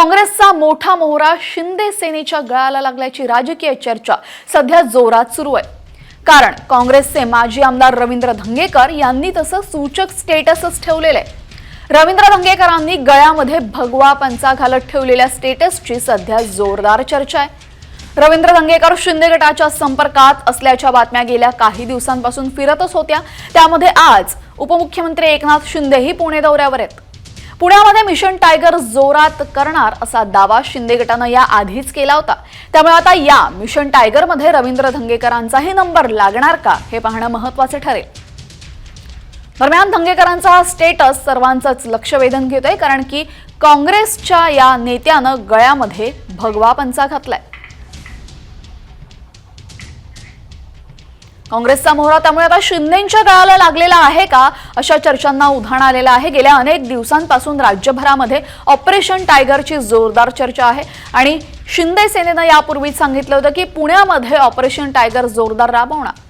काँग्रेसचा मोठा मोहरा शिंदे सेनेच्या गळाला लागल्याची राजकीय चर्चा सध्या जोरात सुरू आहे. कारण काँग्रेसचे माजी आमदार रवींद्र धंगेकर यांनी तसं सूचक स्टेटसच ठेवलेलं आहे. रवींद्र धंगेकरांनी गळ्यामध्ये भगवा पंचा घालत ठेवलेल्या स्टेटसची सध्या जोरदार चर्चा आहे. रवींद्र धंगेकर शिंदे गटाच्या संपर्कात असल्याच्या बातम्या गेल्या काही दिवसांपासून फिरतच होत्या. त्यामध्ये आज उपमुख्यमंत्री एकनाथ शिंदेही पुणे दौऱ्यावर आहेत. पुण्यामध्ये मिशन टायगर जोरात करणार असा दावा शिंदे गटानं या आधीच केला होता. त्यामुळे आता या मिशन टायगरमध्ये रवींद्र धंगेकरांचाही नंबर लागणार का हे पाहणं महत्वाचं ठरेल. दरम्यान धंगेकरांचा हा स्टेटस सर्वांचंच लक्ष वेधन घेतोय कारण की काँग्रेसच्या या नेत्यानं गळ्यामध्ये भगवा पंचा घातलाय. काँग्रेसचा मोहरा त्यामुळे आता शिंदेच्या गळाला लागलेला आहे का अशा चर्चांना उधाण आलेलं आहे? गेल्या अनेक दिवसांपासून राज्यभरामध्ये ऑपरेशन टायगरची जोरदार चर्चा आहे. आणि शिंदे सेनेनं यापूर्वीच सांगितलं होतं की पुण्यामध्ये ऑपरेशन टायगर जोरदार राबवणार.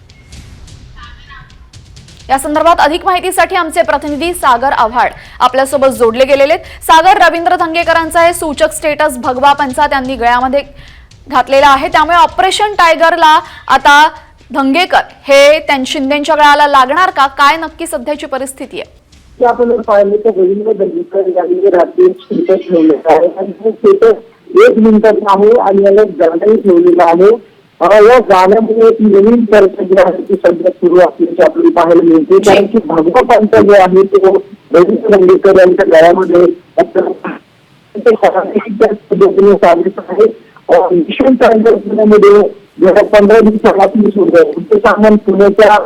या संदर्भात अधिक माहितीसाठी आमचे प्रतिनिधी सागर आव्हाड आपल्यासोबत जोडले गेलेले आहेत. सागर रवींद्र धंगेकरांचा हे सूचक स्टेटस भगवा पंचा त्यांनी गळ्यामध्ये घातलेला आहे. त्यामुळे ऑपरेशन टायगरला आता धंगेकर हे त्यां शिंदेच्या गळाला लागणार का? काय नक्की सध्याची परिस्थिती आहे? आपण जर पाहिलं तर दंगेकर यांनी रात्री स्टेटस ठेवलेलं आहे आणि स्टेटस एक मिनिटाचं आहे आणि याला गाणंही ठेवलेलं आहे. या एक नवीन चर्चा जी आहे ती सध्या सुरू असल्याची आपल्याला पाहायला मिळते. कारण की पंथ जे आहे तो रवींद्र दंगेकर यांच्या गळ्यामध्ये आहे. मिशन गेल्या पंधरा दिवसापासून सुरू आहे पुण्याच्या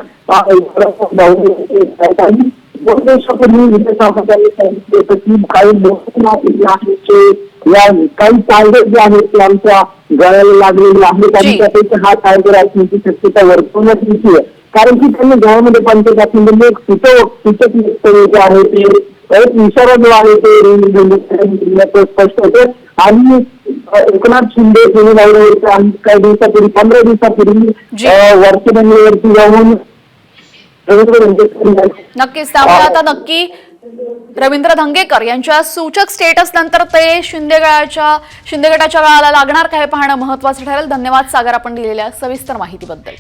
काही दोन दिवसापूर्वी विजय सावंत यांनी सांगितलं होतं की काही मोठे नाते जे आहेत ते या काही टायगर जे आहेत ते आमच्या गळ्याला लागलेले आहेत आणि. त्यापैकी हा टायगर असण्याची शक्यता वर्तवण्यात येते कारण की त्यांनी गळ्यामध्ये पंच घातलेले एक सूचक सूचक वक्तव्य जे आहे ते एक इशारा जो आहे ते स्पष्ट होतं आणि एकनाथ शिंदे यांनी लावल्यावरती आणि काही दिवसापूर्वी पंधरा दिवसापूर्वी वर्तमानवरती जाऊन नक्कीच त्यामुळे आता नक्की रवींद्र धंगेकर यांच्या सूचक स्टेटस नंतर ते शिंदे गळाच्या शिंदे गटाच्या गळाला लागणार का हे पाहणं महत्वाचं ठरेल. धन्यवाद सागर आपण दिलेल्या सविस्तर माहितीबद्दल.